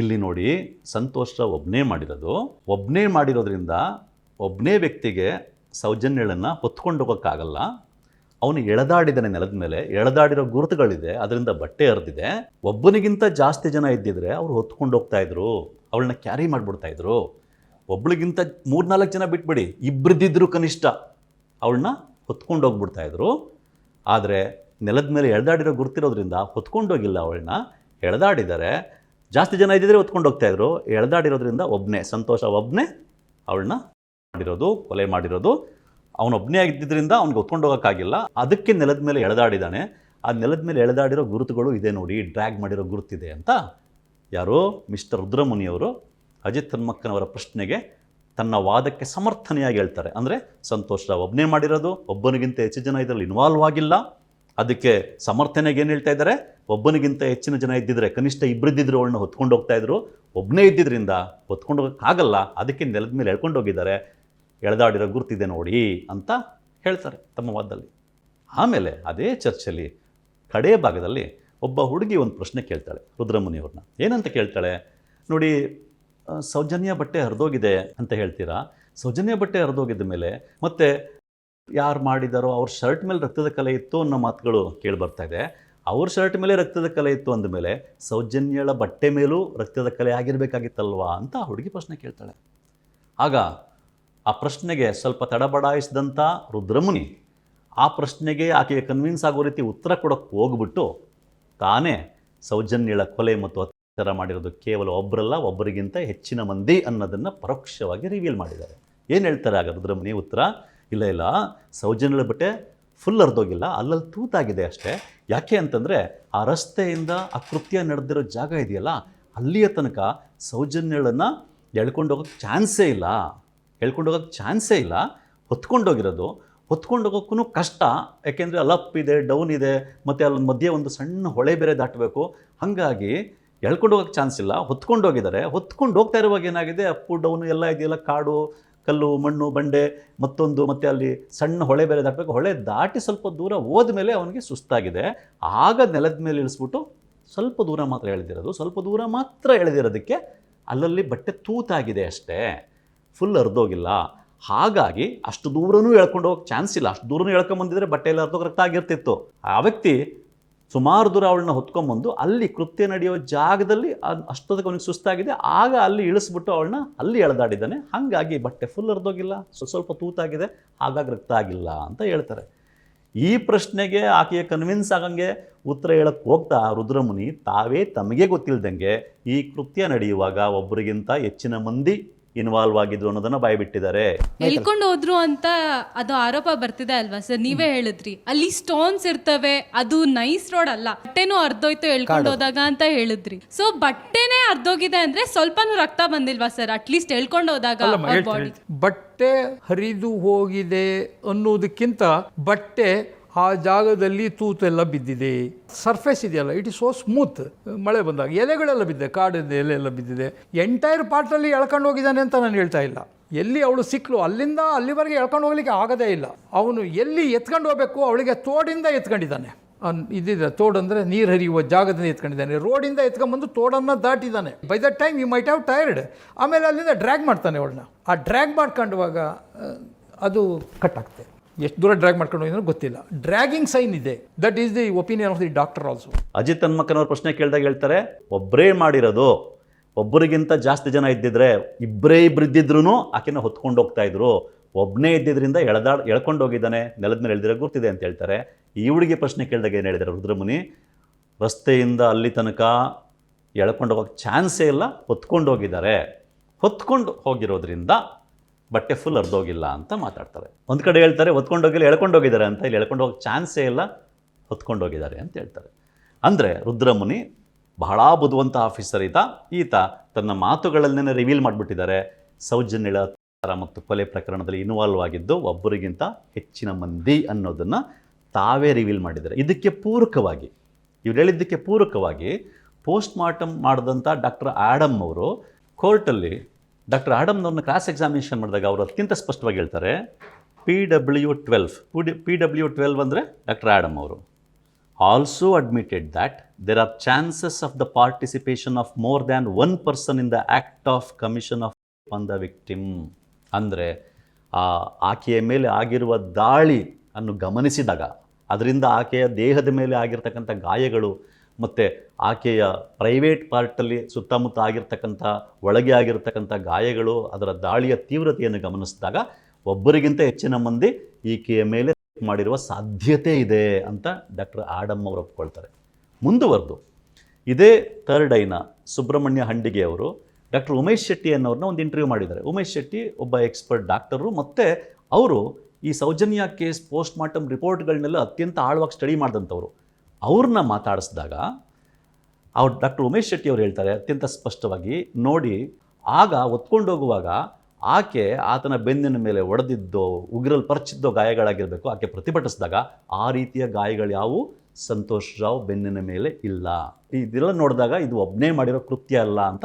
Speaker 2: ಇಲ್ಲಿ ನೋಡಿ ಸಂತೋಷ ಒಬ್ಬನೇ ಮಾಡಿರೋದು. ಒಬ್ಬನೇ ಮಾಡಿರೋದ್ರಿಂದ ಒಬ್ಬನೇ ವ್ಯಕ್ತಿಗೆ ಸೌಜನ್ಯಗಳನ್ನು ಹೊತ್ಕೊಂಡು ಹೋಗೋಕ್ಕಾಗಲ್ಲ. ಅವನು ಎಳೆದಾಡಿದ್ದಾನೆ ನೆಲದ ಮೇಲೆ, ಎಳೆದಾಡಿರೋ ಗುರುತುಗಳಿದೆ, ಅದರಿಂದ ಬಟ್ಟೆ ಹರಿದಿದೆ. ಒಬ್ಬನಿಗಿಂತ ಜಾಸ್ತಿ ಜನ ಇದ್ದಿದ್ರೆ ಅವ್ರು ಹೊತ್ಕೊಂಡು ಹೋಗ್ತಾ ಇದ್ರು, ಅವಳನ್ನ ಕ್ಯಾರಿ ಮಾಡಿಬಿಡ್ತಾ ಇದ್ರು. ಒಬ್ಳಿಗಿಂತ ಮೂರ್ನಾಲ್ಕು ಜನ ಬಿಟ್ಬಿಡಿ ಇಬ್ಬರಿದ್ದಿದ್ರು ಕನಿಷ್ಠ ಅವಳನ್ನ ಹೊತ್ಕೊಂಡು ಹೋಗ್ಬಿಡ್ತಾ ಇದ್ರು. ಆದರೆ ನೆಲದ ಮೇಲೆ ಎಳೆದಾಡಿರೋ ಗುರುತಿರೋದ್ರಿಂದ ಹೊತ್ಕೊಂಡೋಗಿಲ್ಲ ಅವಳನ್ನ ಎಳೆದಾಡಿದ್ದಾರೆ ಜಾಸ್ತಿ ಜನ ಇದ್ದಿದ್ರೆ ಹೊತ್ಕೊಂಡು ಹೋಗ್ತಾ ಇದ್ರು, ಎಳೆದಾಡಿರೋದ್ರಿಂದ ಒಬ್ಬನೇ ಸಂತೋಷ ಒಬ್ಬನೇ ಅವಳನ್ನ ಮಾಡಿರೋದು, ಕೊಲೆ ಮಾಡಿರೋದು. ಅವನೊಬ್ಬನೇ ಆಗಿದ್ದರಿಂದ ಅವ್ನಿಗೆ ಹೊತ್ಕೊಂಡು ಹೋಗೋಕ್ಕಾಗಿಲ್ಲ. ಅದಕ್ಕೆ ನೆಲದ ಮೇಲೆ ಎಳೆದಾಡಿದ್ದಾನೆ ಆ ನೆಲದ ಮೇಲೆ ಎಳೆದಾಡಿರೋ ಗುರುತುಗಳು ಇದೆ ನೋಡಿ, ಡ್ರ್ಯಾಗ್ ಮಾಡಿರೋ ಗುರುತಿದೆ ಅಂತ. ಯಾರೋ? ಮಿಸ್ಟರ್ ರುದ್ರಮುನಿಯವರು ಅಜಿತ್ ಹನ್ಮಕ್ಕನವರ ಪ್ರಶ್ನೆಗೆ ತನ್ನ ವಾದಕ್ಕೆ ಸಮರ್ಥನೆಯಾಗಿ ಹೇಳ್ತಾರೆ. ಅಂದರೆ ಸಂತೋಷ ಒಬ್ಬನೇ ಮಾಡಿರೋದು, ಒಬ್ಬನಿಗಿಂತ ಹೆಚ್ಚು ಜನ ಇದರಲ್ಲಿ ಇನ್ವಾಲ್ವ್ ಆಗಿಲ್ಲ. ಅದಕ್ಕೆ ಸಮರ್ಥನೆಗೆ ಏನು ಹೇಳ್ತಾ ಇದ್ದಾರೆ? ಒಬ್ಬನಿಗಿಂತ ಹೆಚ್ಚಿನ ಜನ ಇದ್ದಿದ್ರೆ, ಕನಿಷ್ಠ ಇಬ್ಬರಿದ್ದಿದ್ರು ಅವಳನ್ನ ಹೊತ್ಕೊಂಡು ಹೋಗ್ತಾ ಇದ್ರು. ಒಬ್ಬನೇ ಇದ್ದಿದ್ರಿಂದ ಹೊತ್ಕೊಂಡು ಹೋಗೋಕ್ಕಾಗಲ್ಲ. ಅದಕ್ಕೆ ನೆಲದ ಮೇಲೆ ಹೇಳ್ಕೊಂಡು ಹೋಗಿದ್ದಾರೆ. ಎಳೆದಾಡಿರೋ ಗುರ್ತಿದೆ ನೋಡಿ ಅಂತ ಹೇಳ್ತಾರೆ ತಮ್ಮ ವಾದದಲ್ಲಿ ಆಮೇಲೆ ಅದೇ ಚರ್ಚಲ್ಲಿ ಕಡೇ ಭಾಗದಲ್ಲಿ ಒಬ್ಬ ಹುಡುಗಿ ಒಂದು ಪ್ರಶ್ನೆ ಕೇಳ್ತಾಳೆ ರುದ್ರಮುನಿಯವ್ರನ್ನ. ಏನಂತ ಕೇಳ್ತಾಳೆ? ನೋಡಿ ಸೌಜನ್ಯ ಬಟ್ಟೆ ಹರಿದೋಗಿದೆ ಅಂತ ಹೇಳ್ತೀರಾ? ಸೌಜನ್ಯ ಬಟ್ಟೆ ಹರಿದೋಗಿದ್ದ ಮೇಲೆ ಮತ್ತೆ ಯಾರು ಮಾಡಿದಾರೋ ಅವ್ರ ಶರ್ಟ್ ಮೇಲೆ ರಕ್ತದ ಕಲೆ ಇತ್ತು ಅನ್ನೋ ಮಾತುಗಳು ಕೇಳಿ ಬರ್ತಾ ಇದೆ. ಅವ್ರ ಶರ್ಟ್ ಮೇಲೆ ರಕ್ತದ ಕಲೆ ಇತ್ತು ಅಂದಮೇಲೆ ಸೌಜನ್ಯಳ ಬಟ್ಟೆ ಮೇಲೂ ರಕ್ತದ ಕಲೆ ಆಗಿರಬೇಕಾಗಿತ್ತಲ್ವಾ ಅಂತ ಹುಡುಗಿ ಪ್ರಶ್ನೆ ಕೇಳ್ತಾಳೆ. ಆಗ ಆ ಪ್ರಶ್ನೆಗೆ ಸ್ವಲ್ಪ ತಡಬಡಾಯಿಸಿದಂಥ ರುದ್ರಮುನಿ ಆ ಪ್ರಶ್ನೆಗೆ ಆಕೆಗೆ ಕನ್ವಿನ್ಸ್ ಆಗೋ ರೀತಿ ಉತ್ತರ ಕೊಡೋಕ್ಕೆ ಹೋಗ್ಬಿಟ್ಟು ತಾನೇ ಸೌಜನ್ಯಳ ಕೊಲೆ ಮತ್ತು ಅತ್ಯಾಚಾರ ಮಾಡಿರೋದು ಕೇವಲ ಒಬ್ಬರಲ್ಲ ಒಬ್ಬರಿಗಿಂತ ಹೆಚ್ಚಿನ ಮಂದಿ ಅನ್ನೋದನ್ನು ಪರೋಕ್ಷವಾಗಿ ರಿವೀಲ್ ಮಾಡಿದ್ದಾರೆ. ಏನು ಹೇಳ್ತಾರೆ ಆಗ ರುದ್ರಮುನಿ? ಉತ್ತರ, ಇಲ್ಲ ಇಲ್ಲ, ಸೌಜನ್ಯಳ ಬಟ್ಟೆ ಫುಲ್ ಅರ್ಧೋಗಿಲ್ಲ ಅಲ್ಲಲ್ಲಿ ತೂತಾಗಿದೆ ಅಷ್ಟೇ. ಯಾಕೆ ಅಂತಂದರೆ ಆ ರಸ್ತೆಯಿಂದ ಆ ಕೃತ್ಯ ನಡೆದಿರೋ ಜಾಗ ಇದೆಯಲ್ಲ, ಅಲ್ಲಿಯ ತನಕ ಸೌಜನ್ಯಳನ್ನು ಎಳ್ಕೊಂಡು ಹೋಗೋಕ್ಕೆ ಚಾನ್ಸೇ ಇಲ್ಲ. ಎಳ್ಕೊಂಡು ಹೋಗೋಕ್ಕೆ ಚಾನ್ಸೇ ಇಲ್ಲ. ಹೊತ್ಕೊಂಡೋಗಿರೋದು. ಹೊತ್ಕೊಂಡೋಗೋಕ್ಕೂ ಕಷ್ಟ. ಯಾಕೆಂದರೆ ಅಲ್ಲಪ್ಪ ಇದೆ, ಡೌನ್ ಇದೆ, ಮತ್ತು ಅಲ್ಲಿ ಮಧ್ಯೆ ಒಂದು ಸಣ್ಣ ಹೊಳೆ ಬೇರೆ ದಾಟಬೇಕು. ಹಾಗಾಗಿ ಎಳ್ಕೊಂಡು ಹೋಗೋಕ್ಕೆ ಚಾನ್ಸ್ ಇಲ್ಲ. ಹೊತ್ಕೊಂಡೋಗಿದ್ದಾರೆ. ಹೊತ್ಕೊಂಡು ಹೋಗ್ತಾ ಇರುವಾಗ ಏನಾಗಿದೆ? ಅಪ್ಪು, ಡೌನು ಎಲ್ಲ ಇದೆಯಲ್ಲ, ಕಾಡು, ಕಲ್ಲು, ಮಣ್ಣು, ಬಂಡೆ, ಮತ್ತೊಂದು, ಮತ್ತೆ ಅಲ್ಲಿ ಸಣ್ಣ ಹೊಳೆ ಬೇರೆ ದಾಟಬೇಕು. ಹೊಳೆ ದಾಟಿ ಸ್ವಲ್ಪ ದೂರ ಹೋದ್ಮೇಲೆ ಅವನಿಗೆ ಸುಸ್ತಾಗಿದೆ. ಆಗ ನೆಲದ ಮೇಲೆ ಇಳಿಸ್ಬಿಟ್ಟು ಸ್ವಲ್ಪ ದೂರ ಮಾತ್ರ ಎಳೆದಿರೋದು. ಸ್ವಲ್ಪ ದೂರ ಮಾತ್ರ ಎಳೆದಿರೋದಕ್ಕೆ ಅಲ್ಲಲ್ಲಿ ಬಟ್ಟೆ ತೂತಾಗಿದೆ ಅಷ್ಟೇ. ಫುಲ್ ಅರ್ಧೋಗಿಲ್ಲ. ಹಾಗಾಗಿ ಅಷ್ಟು ದೂರನೂ ಎಳ್ಕೊಂಡು ಹೋಗಕ್ಕೆ ಚಾನ್ಸ್ ಇಲ್ಲ. ಅಷ್ಟು ದೂರನೂ ಎಳ್ಕೊಂಬಂದಿದ್ರೆ ಬಟ್ಟೆ ಎಲ್ಲ ರಕ್ತ ಆಗಿರ್ತಿತ್ತು. ಆ ವ್ಯಕ್ತಿ ಸುಮಾರು ದೂರ ಅವಳನ್ನ ಹೊತ್ಕೊಂಬಂದು ಅಲ್ಲಿ ಕೃತ್ಯ ನಡೆಯೋ ಜಾಗದಲ್ಲಿ ಅಷ್ಟೊತ್ತಿಗೆ ಅವನಿಗೆ ಸುಸ್ತಾಗಿದೆ. ಆಗ ಅಲ್ಲಿ ಇಳಿಸ್ಬಿಟ್ಟು ಅವಳನ್ನ ಅಲ್ಲಿ ಎಳೆದಾಡಿದ್ದಾನೆ. ಹಾಗಾಗಿ ಬಟ್ಟೆ ಫುಲ್ ಅರ್ಧೋಗಿಲ್ಲ. ಸ್ವಲ್ಪ ತೂತಾಗಿದೆ. ಹಾಗಾಗಿ ರಕ್ತ ಆಗಿಲ್ಲ ಅಂತ ಹೇಳ್ತಾರೆ. ಈ ಪ್ರಶ್ನೆಗೆ ಆಕೆಯ ಕನ್ವಿನ್ಸ್ ಆಗಂಗೆ ಉತ್ತರ ಹೇಳಕ್ಕೆ ಹೋಗ್ತಾ ರುದ್ರಮುನಿ ತಾವೇ ತಮಗೆ ಗೊತ್ತಿಲ್ಲದಂಗೆ ಈ ಕೃತ್ಯ ನಡೆಯುವಾಗ ಒಬ್ಬರಿಗಿಂತ ಹೆಚ್ಚಿನ ಮಂದಿ ಇನ್ವಾಲ್ವ್ ಆಗಿದ್ರು ಅನ್ನೋದನ್ನ ಬಾಯ್ಬಿಟ್ಟಿದ್ದಾರೆ.
Speaker 6: ಎಳ್ಕೊಂಡು ಹೋದ್ರು ಅಂತ ಅದು ಆರೋಪ ಬರ್ತಿದೆ ಅಲ್ವಾ ಸರ್? ನೀವೇ ಹೇಳಿದ್ರಿ. ಅಲ್ಲಿ ಸ್ಟೋನ್ಸ್ ಇರ್ತವೆ ಅದು ನೈಸ್ ರೋಡ್ ಅಲ್ಲ. ಬಟ್ಟೆನೂ ಅರ್ಧೋಯ್ತು ಎಳ್ಕೊಂಡು ಹೋದಾಗ ಅಂತ ಹೇಳಿದ್ರಿ. ಸೊ ಬಟ್ಟೆನೇ ಅರ್ಧೋಗಿದೆ ಅಂದ್ರೆ ಸ್ವಲ್ಪನೂ ರಕ್ತ ಬಂದಿಲ್ವಾ ಸರ್? ಅಟ್ಲೀಸ್ಟ್ ಎಳ್ಕೊಂಡು ಹೋದಾಗ ಬಾಡಿ
Speaker 1: ಬಟ್ಟೆ ಹರಿದು ಹೋಗಿದೆ ಅನ್ನೋದಕ್ಕಿಂತ ಬಟ್ಟೆ ಆ ಜಾಗದಲ್ಲಿ ತೂತೆಲ್ಲ ಬಿದ್ದಿದೆ. ಸರ್ಫೇಸ್ ಇದೆಯಲ್ಲ ಇಟ್ ಇಸ್ ಸೋ ಸ್ಮೂತ್ ಮಳೆ ಬಂದಾಗ ಎಲೆಗಳೆಲ್ಲ ಬಿದ್ದಿದೆ ಕಾಡಿನ ಎಲೆ ಎಲ್ಲ ಬಿದ್ದಿದೆ ಎಂಟೈರ್ ಪಾರ್ಟಲ್ಲಿ ಎಳ್ಕೊಂಡು ಹೋಗಿದ್ದಾನೆ ಅಂತ ನಾನು ಹೇಳ್ತಾ ಇಲ್ಲ. ಎಲ್ಲಿ ಅವಳು ಸಿಕ್ಕಲು ಅಲ್ಲಿಂದ ಅಲ್ಲಿವರೆಗೆ ಎಳ್ಕೊಂಡು ಹೋಗ್ಲಿಕ್ಕೆ ಆಗದೇ ಇಲ್ಲ. ಅವನು ಎಲ್ಲಿ ಎತ್ಕೊಂಡು ಹೋಗಬೇಕು, ಅವಳಿಗೆ ತೋಡಿಂದ ಎತ್ಕೊಂಡಿದ್ದಾನೆ. ಅನ್, ಇದಿದೆ ತೋಡ್ ಅಂದರೆ ನೀರು ಹರಿಯುವ ಜಾಗದಿಂದ ಎತ್ಕೊಂಡಿದ್ದಾನೆ. ರೋಡಿಂದ ಎತ್ಕೊಂಡ್ಬಂದು ತೋಡನ್ನು ದಾಟಿದ್ದಾನೆ. By that time you might have tired ಆಮೇಲೆ ಅಲ್ಲಿಂದ ಡ್ರ್ಯಾಗ್ ಮಾಡ್ತಾನೆ ಅವಳನ್ನ. ಆ ಡ್ರ್ಯಾಗ್ ಮಾಡ್ಕೊಂಡುವಾಗ ಅದು ಕಟ್ ಆಗ್ತದೆ. ಎಷ್ಟು ದೂರ ಡ್ರ್ಯಾಗ್ ಮಾಡ್ಕೊಂಡು ಹೋಗಿದ್ರು ಗೊತ್ತಿಲ್ಲ. ಡ್ರ್ಯಾಗಿಂಗ್ ಸೈನ್ ಇದೆ. That is the opinion of the doctor also
Speaker 2: Ajit ಹನ್ಮಕ್ಕನವ್ರ ಪ್ರಶ್ನೆ ಕೇಳಿದಾಗ ಹೇಳ್ತಾರೆ ಒಬ್ಬರೇ ಮಾಡಿರೋದು, ಒಬ್ಬರಿಗಿಂತ ಜಾಸ್ತಿ ಜನ ಇದ್ದಿದ್ರೆ ಇಬ್ಬರೇ ಇಬ್ಬರು ಇದ್ದಿದ್ರು ಆಕೆನ ಹೊತ್ಕೊಂಡು ಹೋಗ್ತಾ ಇದ್ರು. ಒಬ್ಬನೇ ಇದ್ದಿದ್ರಿಂದ ಎಳೆದಾಡ್ ಎಳ್ಕೊಂಡು ಹೋಗಿದ್ದಾನೆ, ನೆಲದ ಮೇಲೆ ಎಳೆದಿರೋ ಗುರ್ತಿದೆ ಅಂತ ಹೇಳ್ತಾರೆ. ಈ ಹುಡುಗಿ ಪ್ರಶ್ನೆ ಕೇಳಿದಾಗ ಏನು ಹೇಳಿದ್ದಾರೆ ರುದ್ರಮುನಿ? ರಸ್ತೆಯಿಂದ ಅಲ್ಲಿ ತನಕ ಎಳ್ಕೊಂಡು ಹೋಗೋಕ್ಕೆ ಚಾನ್ಸೇ ಇಲ್ಲ, ಹೊತ್ಕೊಂಡು ಹೋಗಿದ್ದಾರೆ. ಹೊತ್ಕೊಂಡು ಹೋಗಿರೋದ್ರಿಂದ ಬಟ್ಟೆ ಫುಲ್ ಅರ್ಧೋಗಿಲ್ಲ ಅಂತ ಮಾತಾಡ್ತಾರೆ. ಒಂದು ಕಡೆ ಹೇಳ್ತಾರೆ ಹೊತ್ಕೊಂಡೋಗಿಲ್ಲ ಎಳ್ಕೊಂಡೋಗಿದ್ದಾರೆ ಅಂತ. ಇಲ್ಲಿ ಎಳ್ಕೊಂಡು ಹೋಗೋ ಚಾನ್ಸೇ ಇಲ್ಲ ಹೊತ್ಕೊಂಡೋಗಿದ್ದಾರೆ ಅಂತ ಹೇಳ್ತಾರೆ. ಅಂದರೆ ರುದ್ರಮುನಿ ಬಹಳ ಬುದ್ಧವಂತ ಆಫೀಸರ್ ಈತ. ಈತ ತನ್ನ ಮಾತುಗಳನ್ನೇ ರಿವೀಲ್ ಮಾಡಿಬಿಟ್ಟಿದ್ದಾರೆ. ಸೌಜನ್ಯಳ ಮತ್ತು ಕೊಲೆ ಪ್ರಕರಣದಲ್ಲಿ ಇನ್ವಾಲ್ವ್ ಆಗಿದ್ದು ಒಬ್ಬರಿಗಿಂತ ಹೆಚ್ಚಿನ ಮಂದಿ ಅನ್ನೋದನ್ನು ತಾವೇ ರಿವೀಲ್ ಮಾಡಿದ್ದಾರೆ. ಇದಕ್ಕೆ ಪೂರಕವಾಗಿ, ಇವ್ರು ಹೇಳಿದ್ದಕ್ಕೆ ಪೂರಕವಾಗಿ ಪೋಸ್ಟ್ ಮಾರ್ಟಮ್ ಮಾಡಿದಂಥ ಡಾಕ್ಟರ್ ಆಡಮ್ ಅವರು ಕೋರ್ಟಲ್ಲಿ ಡಾಕ್ಟರ್ ಆಡಮ್ನವ್ರನ್ನ ಕ್ರಾಸ್ ಎಕ್ಸಾಮಿನೇಷನ್ ಮಾಡಿದಾಗ ಅವರು ಅತ್ಯಂತ ಸ್ಪಷ್ಟವಾಗಿ ಹೇಳ್ತಾರೆ P W twelve P W twelve ಅಂದರೆ ಡಾಕ್ಟರ್ ಆಡಮ್ ಅವರು. Also admitted that there are chances of the participation of more than one person in the act of commission of on the victim ಅಂದರೆ ಆಕೆಯ ಮೇಲೆ ಆಗಿರುವ ದಾಳಿ ಅನ್ನು ಗಮನಿಸಿದಾಗ, ಅದರಿಂದ ಆಕೆಯ ದೇಹದ ಮೇಲೆ ಆಗಿರ್ತಕ್ಕಂಥ ಗಾಯಗಳು ಮತ್ತು ಆಕೆಯ ಪ್ರೈವೇಟ್ ಪಾರ್ಟಲ್ಲಿ ಸುತ್ತಮುತ್ತ ಆಗಿರ್ತಕ್ಕಂಥ, ಒಳಗೆ ಆಗಿರ್ತಕ್ಕಂಥ ಗಾಯಗಳು, ಅದರ ದಾಳಿಯ ತೀವ್ರತೆಯನ್ನು ಗಮನಿಸಿದಾಗ ಒಬ್ಬರಿಗಿಂತ ಹೆಚ್ಚಿನ ಮಂದಿ ಈಕೆಯ ಮೇಲೆ ಮಾಡಿರುವ ಸಾಧ್ಯತೆ ಇದೆ ಅಂತ ಡಾಕ್ಟರ್ ಆಡಮ್ ಅವರು ಒಪ್ಕೊಳ್ತಾರೆ. ಮುಂದುವರೆದು, ಇದೇ ಥರ್ಡ್ ಐನ ಸುಬ್ರಹ್ಮಣ್ಯ ಹಂಡಿಗೆ ಅವರು ಡಾಕ್ಟರ್ ಉಮೇಶ್ ಶೆಟ್ಟಿ ಅನ್ನೋರನ್ನ ಒಂದು ಇಂಟರ್ವ್ಯೂ ಮಾಡಿದ್ದಾರೆ. ಉಮೇಶ್ ಶೆಟ್ಟಿ ಒಬ್ಬ ಎಕ್ಸ್ಪರ್ಟ್ ಡಾಕ್ಟರು ಮತ್ತು ಅವರು ಈ ಸೌಜನ್ಯ ಕೇಸ್ ಪೋಸ್ಟ್ ಮಾರ್ಟಮ್ ರಿಪೋರ್ಟ್ಗಳನ್ನೆಲ್ಲ ಅತ್ಯಂತ ಆಳವಾಗಿ ಸ್ಟಡಿ ಮಾಡಿದಂಥವ್ರು. ಅವ್ರನ್ನ ಮಾತಾಡಿಸಿದಾಗ ಅವ್ರು ಡಾಕ್ಟರ್ ಉಮೇಶ್ ಶೆಟ್ಟಿ ಅವರು ಹೇಳ್ತಾರೆ ಅತ್ಯಂತ ಸ್ಪಷ್ಟವಾಗಿ, ನೋಡಿ, ಆಗ ಒತ್ಕೊಂಡು ಹೋಗುವಾಗ ಆಕೆ ಆತನ ಬೆನ್ನಿನ ಮೇಲೆ ಒಡೆದಿದ್ದೋ ಉಗ್ರಲ್ಲಿ ಪರ್ಚಿದ್ದೋ ಗಾಯಗಳಾಗಿರಬೇಕು. ಆಕೆ ಪ್ರತಿಭಟಿಸಿದಾಗ ಆ ರೀತಿಯ ಗಾಯಗಳು ಯಾವುವು? ಸಂತೋಷ್ ರಾವ್ ಬೆನ್ನಿನ ಮೇಲೆ ಇಲ್ಲ. ಇದೆಲ್ಲ ನೋಡಿದಾಗ ಇದು ಒಬ್ಬನೇ ಮಾಡಿರೋ ಕೃತ್ಯ ಅಲ್ಲ ಅಂತ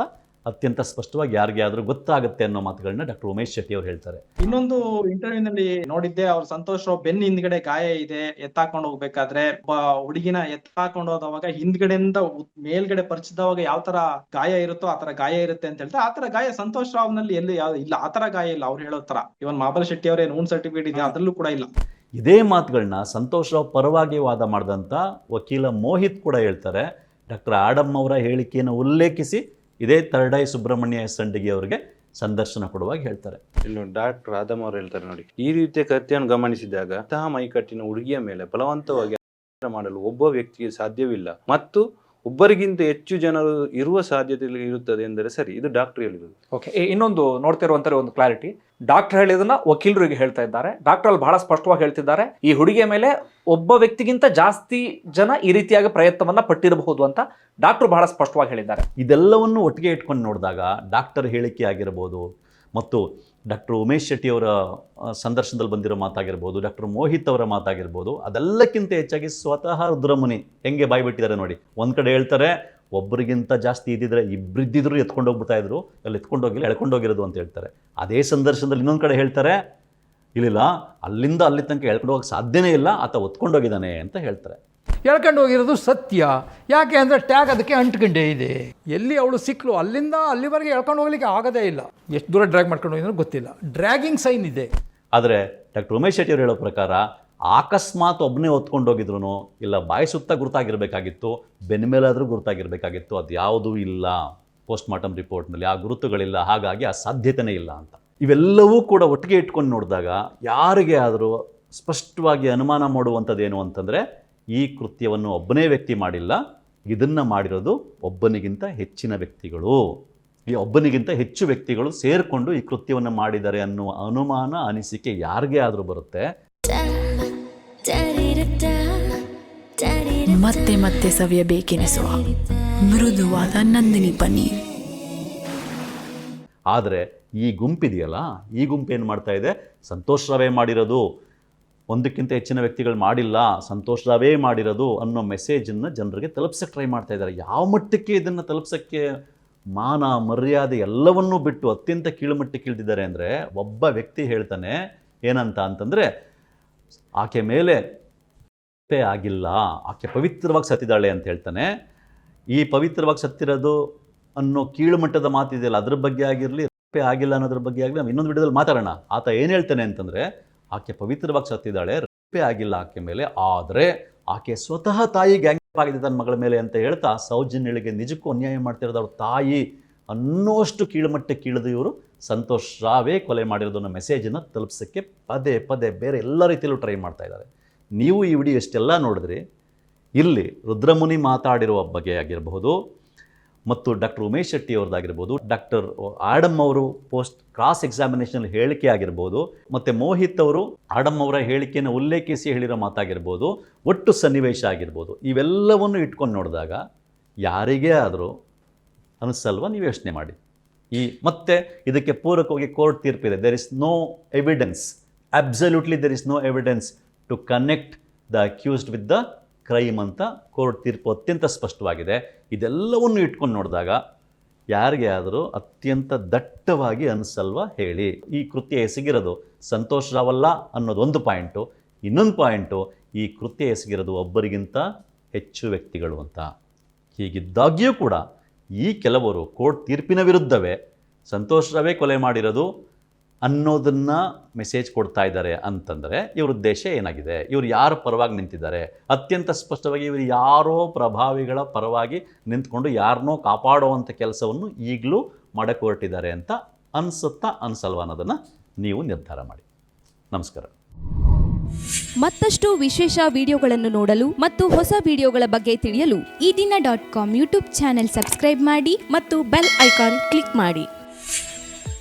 Speaker 2: ಅತ್ಯಂತ ಸ್ಪಷ್ಟವಾಗಿ ಯಾರಿಗೆ ಆದರೂ ಗೊತ್ತಾಗುತ್ತೆ ಅನ್ನೋ ಮಾತುಗಳನ್ನ ಡಾಕ್ಟರ್ ಉಮೇಶ್ ಶೆಟ್ಟಿ ಅವರು ಹೇಳ್ತಾರೆ.
Speaker 7: ಇನ್ನೊಂದು ಇಂಟರ್ವ್ಯೂನಲ್ಲಿ ನೋಡಿದ್ದೆ ಅವ್ರ ಸಂತೋಷ್ ರಾವ್ ಬೆನ್ನ ಹಿಂದ್ಗಡೆ ಗಾಯ ಇದೆ ಎತ್ತಾಕೊಂಡು ಹೋಗ್ಬೇಕಾದ್ರೆ ಒಬ್ಬ ಹುಡುಗಿನ ಎತ್ತಾಕೊಂಡು ಹೋದವಾಗ ಹಿಂದ್ಗಡೆಯಿಂದ ಮೇಲ್ಗಡೆ ಪರಿಚಿದವಾಗ ಯಾವ ತರ ಗಾಯ ಇರುತ್ತೋ ಆ ತರ ಗಾಯ ಇರುತ್ತೆ ಅಂತ ಹೇಳ್ತಾರೆ ಆ ತರ ಗಾಯ ಸಂತೋಷ್ ರಾವ್ನಲ್ಲಿ ಎಲ್ಲಿ ಯಾವ ಇಲ್ಲ ಆ ತರ ಗಾಯ ಇಲ್ಲ ಅವ್ರು ಹೇಳೋ ತರ. ಇವನ್ ಮಾಬಲ್ ಶೆಟ್ಟಿ ಅವರೇ ನೂನ್ ಸರ್ಟಿಫಿಕೇಟ್ ಇದೆ ಅದ್ರಲ್ಲೂ ಕೂಡ ಇಲ್ಲ.
Speaker 2: ಇದೇ ಮಾತುಗಳನ್ನ ಸಂತೋಷ್ ರಾವ್ ಪರವಾಗಿ ವಾದ ಮಾಡಿದಂಥ ವಕೀಲ ಮೋಹಿತ್ ಕೂಡ ಹೇಳ್ತಾರೆ. ಡಾಕ್ಟರ್ ಆಡಮ್ ಅವರ ಹೇಳಿಕೆಯನ್ನು ಉಲ್ಲೇಖಿಸಿ ಇದೇ ತರಡಾಯಿ ಸುಬ್ರಹ್ಮಣ್ಯ ಎಸ್ ಸಂಡಿಗೆ ಅವರಿಗೆ ಸಂದರ್ಶನ ಕೊಡುವಾಗ ಹೇಳ್ತಾರೆ.
Speaker 4: ಇನ್ನು ಡಾಕ್ಟರ್ ಆದಮ್ ಅವರು ಹೇಳ್ತಾರೆ ನೋಡಿ, ಈ ರೀತಿಯ ಕೃತ್ಯವನ್ನು ಗಮನಿಸಿದಾಗ ಅಂತಹ ಮೈಕಟ್ಟಿನ ಹುಡುಗಿಯ ಮೇಲೆ ಬಲವಂತವಾಗಿ ಮಾಡಲು ಒಬ್ಬ ವ್ಯಕ್ತಿಗೆ ಸಾಧ್ಯವಿಲ್ಲ. ಮತ್ತು ಒಬ್ಬರಿಗಿಂತ ಹೆಚ್ಚು ಜನರು ಇರುವ ಸಾಧ್ಯತೆ ಇರುತ್ತದೆ ಎಂದರೆ ಸರಿ ಇದು ಡಾಕ್ಟರ್ ಹೇಳಿದ್ರು
Speaker 8: ಓಕೆ ಇನ್ನೊಂದು ನೋಡ್ತಿರುವಂತ ಒಂದು ಕ್ಲಾರಿಟಿ ಡಾಕ್ಟರ್ ಹೇಳಿದನ್ನ ವಕೀಲರಿಗೆ ಹೇಳ್ತಾ ಇದ್ದಾರೆ. ಡಾಕ್ಟರ್ ಅಲ್ಲಿ ಬಹಳ ಸ್ಪಷ್ಟವಾಗಿ ಹೇಳ್ತಿದ್ದಾರೆ ಈ ಹುಡುಗಿಯ ಮೇಲೆ ಒಬ್ಬ ವ್ಯಕ್ತಿಗಿಂತ ಜಾಸ್ತಿ ಜನ ಈ ರೀತಿಯಾಗಿ ಪ್ರಯತ್ನವನ್ನ ಪಟ್ಟಿರಬಹುದು ಅಂತ ಡಾಕ್ಟರ್ ಬಹಳ ಸ್ಪಷ್ಟವಾಗಿ ಹೇಳಿದ್ದಾರೆ.
Speaker 2: ಇದೆಲ್ಲವನ್ನು ಒಟ್ಟಿಗೆ ಇಟ್ಕೊಂಡು ನೋಡಿದಾಗ ಡಾಕ್ಟರ್ ಹೇಳಿಕೆ ಆಗಿರಬಹುದು ಮತ್ತು ಡಾಕ್ಟರ್ ಉಮೇಶ್ ಶೆಟ್ಟಿ ಅವರ ಸಂದರ್ಶನದಲ್ಲಿ ಬಂದಿರೋ ಮಾತಾಗಿರ್ಬೋದು, ಡಾಕ್ಟರ್ ಮೋಹಿತ್ ಅವರ ಮಾತಾಗಿರ್ಬೋದು, ಅದೆಲ್ಲಕ್ಕಿಂತ ಹೆಚ್ಚಾಗಿ ಸ್ವತಃ ರುದ್ರಮುನಿ ಹೆಂಗೆ ಬಾಯ್ಬಿಟ್ಟಿದ್ದಾರೆ ನೋಡಿ. ಒಂದು ಕಡೆ ಹೇಳ್ತಾರೆ ಒಬ್ಬರಿಗಿಂತ ಜಾಸ್ತಿ ಇದ್ದಿದ್ರೆ ಇಬ್ಬರಿದ್ದಿದ್ರು ಎತ್ಕೊಂಡು ಹೋಗ್ಬಿಡ್ತಾ ಇದ್ರು, ಅಲ್ಲಿ ಎತ್ಕೊಂಡು ಎಳ್ಕೊಂಡೋಗಿರೋದು ಅಂತ ಹೇಳ್ತಾರೆ. ಅದೇ ಸಂದರ್ಶನದಲ್ಲಿ ಇನ್ನೊಂದು ಕಡೆ ಹೇಳ್ತಾರೆ, ಇಲ್ಲಿಲ್ಲ, ಅಲ್ಲಿಂದ ಅಲ್ಲಿ ತನಕ ಎಳ್ಕೊಂಡು ಹೋಗಕ್ಕೆ ಸಾಧ್ಯನೇ ಇಲ್ಲ, ಆತ ಒತ್ಕೊಂಡೋಗಿದ್ದಾನೆ ಅಂತ ಹೇಳ್ತಾರೆ.
Speaker 1: ಎಳ್ಕೊಂಡು ಹೋಗಿರೋದು ಸತ್ಯ. ಯಾಕೆ ಅಂದರೆ ಟ್ಯಾಗ್ ಅದಕ್ಕೆ ಅಂಟ್ಕೊಂಡೇ ಇದೆ. ಎಲ್ಲಿ ಅವಳು ಸಿಕ್ಕಲು ಅಲ್ಲಿಂದ ಅಲ್ಲಿವರೆಗೆ ಎಳ್ಕೊಂಡು ಹೋಗ್ಲಿಕ್ಕೆ ಆಗೋದೇ ಇಲ್ಲ. ಎಷ್ಟು ದೂರ ಡ್ರ್ಯಾಗ್ ಮಾಡ್ಕೊಂಡು ಹೋಗಿದ್ರು ಗೊತ್ತಿಲ್ಲ. ಡ್ರ್ಯಾಗಿಂಗ್ ಸೈನ್ ಇದೆ.
Speaker 2: ಆದರೆ ಡಾಕ್ಟರ್ ಉಮೇಶ್ ಶೆಟ್ಟಿ ಅವರು ಹೇಳೋ ಪ್ರಕಾರ ಅಕಸ್ಮಾತ್ ಒಬ್ಬನೇ ಹೊತ್ಕೊಂಡು ಹೋಗಿದ್ರು ಇಲ್ಲ ಬಾಯಿ ಸುತ್ತ ಗುರುತಾಗಿರಬೇಕಾಗಿತ್ತು, ಬೆನ್ನ ಮೇಲಾದರೂ ಗುರುತಾಗಿರಬೇಕಾಗಿತ್ತು, ಅದು ಯಾವುದೂ ಇಲ್ಲ. ಪೋಸ್ಟ್ ಮಾರ್ಟಮ್ ರಿಪೋರ್ಟ್ನಲ್ಲಿ ಆ ಗುರುತುಗಳಿಲ್ಲ, ಹಾಗಾಗಿ ಆ ಸಾಧ್ಯತೆನೇ ಇಲ್ಲ ಅಂತ. ಇವೆಲ್ಲವೂ ಕೂಡ ಒಟ್ಟಿಗೆ ಇಟ್ಕೊಂಡು ನೋಡಿದಾಗ ಯಾರಿಗೆ ಆದರೂ ಸ್ಪಷ್ಟವಾಗಿ ಅನುಮಾನ ಮಾಡುವಂಥದ್ದೇನು ಅಂತಂದರೆ ಈ ಕೃತ್ಯವನ್ನು ಒಬ್ಬನೇ ವ್ಯಕ್ತಿ ಮಾಡಿಲ್ಲ ಇದನ್ನು ಮಾಡಿರೋದು ಒಬ್ಬನಿಗಿಂತ ಹೆಚ್ಚಿನ ವ್ಯಕ್ತಿಗಳು. ಈ ಒಬ್ಬನಿಗಿಂತ ಹೆಚ್ಚು ವ್ಯಕ್ತಿಗಳು ಸೇರಿಕೊಂಡು ಈ ಕೃತ್ಯವನ್ನು ಮಾಡಿದ್ದಾರೆ ಅನ್ನುವ ಅನುಮಾನ ಅನಿಸಿಕೆ ಯಾರಿಗೆ ಆದರೂ ಬರುತ್ತೆ.
Speaker 9: ಮತ್ತೆ ಮತ್ತೆ ಸವಿಯಬೇಕೆನಿಸುವ ಮೃದುವಾದ ನಂದಿನಿ ಪನ್ನೀರ್.
Speaker 2: ಆದರೆ ಈ ಗುಂಪಿದೆಯಲ್ಲ ಈ ಗುಂಪೇನು ಏನು ಮಾಡ್ತಾ ಇದೆ? ಸಂತೋಷ್ ರಾವೇ ಮಾಡಿರೋದು. ಒಂದಕ್ಕಿಂತ ಹೆಚ್ಚಿನ ವ್ಯಕ್ತಿಗಳು ಮಾಡಿಲ್ಲ ಸಂತೋಷದವೇ ಮಾಡಿರೋದು ಅನ್ನೋ ಮೆಸೇಜನ್ನು ಜನರಿಗೆ ತಲುಪ್ಸಕ್ಕೆ ಟ್ರೈ ಮಾಡ್ತಾ ಇದ್ದಾರೆ. ಯಾವ ಮಟ್ಟಕ್ಕೆ ಇದನ್ನು ತಲುಪ್ಸಕ್ಕೆ ಮಾನ, ಮರ್ಯಾದೆ ಎಲ್ಲವನ್ನೂ ಬಿಟ್ಟು ಅತ್ಯಂತ ಕೀಳುಮಟ್ಟಕ್ಕೆ ಇಳಿದಿದ್ದಾರೆ ಅಂದರೆ ಒಬ್ಬ ವ್ಯಕ್ತಿ ಹೇಳ್ತಾನೆ, ಏನಂತ ಅಂತಂದರೆ, ಆಕೆ ಮೇಲೆ ಆಗಿಲ್ಲ, ಆಕೆ ಪವಿತ್ರವಾಗಿ ಸತ್ತಿದ್ದಾಳೆ ಅಂತ ಹೇಳ್ತಾನೆ. ಈ ಪವಿತ್ರವಾಗಿ ಸತ್ತಿರೋದು ಅನ್ನೋ ಕೀಳುಮಟ್ಟದ ಮಾತಿದೆಯಲ್ಲ, ಅದ್ರ ಬಗ್ಗೆ ಆಗಿರಲಿ ಆಗಿಲ್ಲ ಅನ್ನೋದ್ರ ಬಗ್ಗೆ ಆಗಲಿ ನಾವು ಇನ್ನೊಂದು ವಿಡಿಯೋದಲ್ಲಿ ಮಾತಾಡೋಣ. ಆತ ಏನು ಹೇಳ್ತಾನೆ ಅಂತಂದರೆ ಆಕೆ ಪವಿತ್ರವಾಗಿ ಸತ್ತಿದ್ದಾಳೆ ರಪ್ಪೆ ಆಗಿಲ್ಲ ಆಕೆ ಮೇಲೆ. ಆದರೆ ಆಕೆ ಸ್ವತಃ ತಾಯಿ ಗ್ಯಾಂಗ್ ಆಗಿದೆ ತನ್ನ ಮಗಳ ಮೇಲೆ ಅಂತ ಹೇಳ್ತಾ ಸೌಜನ್ಯಳಿಗೆ ನಿಜಕ್ಕೂ ಅನ್ಯಾಯ ಮಾಡ್ತಿರೋದು ಅವ್ರ ತಾಯಿ ಅನ್ನೋಷ್ಟು ಕೀಳುಮಟ್ಟೆ ಕೀಳದು ಇವರು. ಸಂತೋಷ್ ರಾವೇ ಕೊಲೆ ಮಾಡಿರೋದು ಅನ್ನೋ ಮೆಸೇಜನ್ನು ತಲುಪಿಸೋಕ್ಕೆ ಪದೇ ಪದೇ ಬೇರೆ ಎಲ್ಲ ರೀತಿಯಲ್ಲೂ ಟ್ರೈ ಮಾಡ್ತಾ ಇದ್ದಾರೆ. ನೀವು ಈ ವಿಡಿಯೋ ಎಷ್ಟೆಲ್ಲ ನೋಡಿದ್ರಿ, ಇಲ್ಲಿ ರುದ್ರಮುನಿ ಮಾತಾಡಿರುವ ಬಗೆ ಆಗಿರಬಹುದು ಮತ್ತು ಡಾಕ್ಟರ್ ಉಮೇಶ್ ಶೆಟ್ಟಿ ಅವ್ರದ್ದಾಗಿರ್ಬೋದು, ಡಾಕ್ಟರ್ ಆಡಮ್ ಅವರು ಪೋಸ್ಟ್ ಕ್ರಾಸ್ ಎಕ್ಸಾಮಿನೇಷನ್ ಹೇಳಿಕೆ ಆಗಿರ್ಬೋದು, ಮತ್ತು ಮೋಹಿತ್ ಅವರು ಆಡಮ್ ಅವರ ಹೇಳಿಕೆಯನ್ನು ಉಲ್ಲೇಖಿಸಿ ಹೇಳಿರೋ ಮಾತಾಗಿರ್ಬೋದು, ಒಟ್ಟು ಸನ್ನಿವೇಶ ಆಗಿರ್ಬೋದು, ಇವೆಲ್ಲವನ್ನು ಇಟ್ಕೊಂಡು ನೋಡಿದಾಗ ಯಾರಿಗೇ ಆದರೂ ಅನಿಸಲ್ವ ನೀವು ಯೋಚನೆ ಮಾಡಿ. ಈ ಮತ್ತೆ ಇದಕ್ಕೆ ಪೂರಕವಾಗಿ court ತೀರ್ಪಿದೆ. There is no evidence absolutely there is no evidence to connect the accused with the crime ಅಂತ ಕೋರ್ಟ್ ತೀರ್ಪು ಅತ್ಯಂತ ಸ್ಪಷ್ಟವಾಗಿದೆ. ಇದೆಲ್ಲವನ್ನು ಇಟ್ಕೊಂಡು ನೋಡಿದಾಗ ಯಾರಿಗೆ ಆದರೂ ಅತ್ಯಂತ ದಟ್ಟವಾಗಿ ಅನಿಸಲ್ವ ಹೇಳಿ. ಈ ಕೃತ್ಯ ಎಸಗಿರೋದು ಸಂತೋಷ್ ರಾವಲ್ಲ ಅನ್ನೋದು ಒಂದು ಪಾಯಿಂಟು. ಇನ್ನೊಂದು ಪಾಯಿಂಟು, ಈ ಕೃತ್ಯ ಎಸಗಿರೋದು ಒಬ್ಬರಿಗಿಂತ ಹೆಚ್ಚು ವ್ಯಕ್ತಿಗಳು ಅಂತ. ಹೀಗಿದ್ದಾಗ್ಯೂ ಕೂಡ ಈ ಕೆಲವರು ಕೋರ್ಟ್ ತೀರ್ಪಿನ ವಿರುದ್ಧವೇ. ಸಂತೋಷ್ ರಾವೇ ಕೊಲೆ ಮಾಡಿರೋದು ಅನ್ನೋದನ್ನು ಮೆಸೇಜ್ ಕೊಡ್ತಾ ಇದ್ದಾರೆ ಅಂತಂದರೆ ಇವ್ರ ಉದ್ದೇಶ ಏನಾಗಿದೆ? ಇವರು ಯಾರ ಪರವಾಗಿ ನಿಂತಿದ್ದಾರೆ? ಅತ್ಯಂತ ಸ್ಪಷ್ಟವಾಗಿ ಇವರು ಯಾರೋ ಪ್ರಭಾವಿಗಳ ಪರವಾಗಿ ನಿಂತ್ಕೊಂಡು ಯಾರನ್ನೋ ಕಾಪಾಡುವಂಥ ಕೆಲಸವನ್ನು ಈಗಲೂ ಮಾಡಕ್ಕೆ ಹೊರಟಿದ್ದಾರೆ ಅಂತ ಅನಿಸುತ್ತಾ ಅನ್ಸಲ್ವ ಅನ್ನೋದನ್ನು ನೀವು ನಿರ್ಧಾರ ಮಾಡಿ. ನಮಸ್ಕಾರ.
Speaker 10: ಮತ್ತಷ್ಟು ವಿಶೇಷ ವಿಡಿಯೋಗಳನ್ನು ನೋಡಲು ಮತ್ತು ಹೊಸ ವಿಡಿಯೋಗಳ ಬಗ್ಗೆ ತಿಳಿಯಲು ಈ ದಿನ dot com YouTube channel subscribe ಮಾಡಿ ಮತ್ತು ಬೆಲ್ ಐಕಾನ್ ಕ್ಲಿಕ್ ಮಾಡಿ.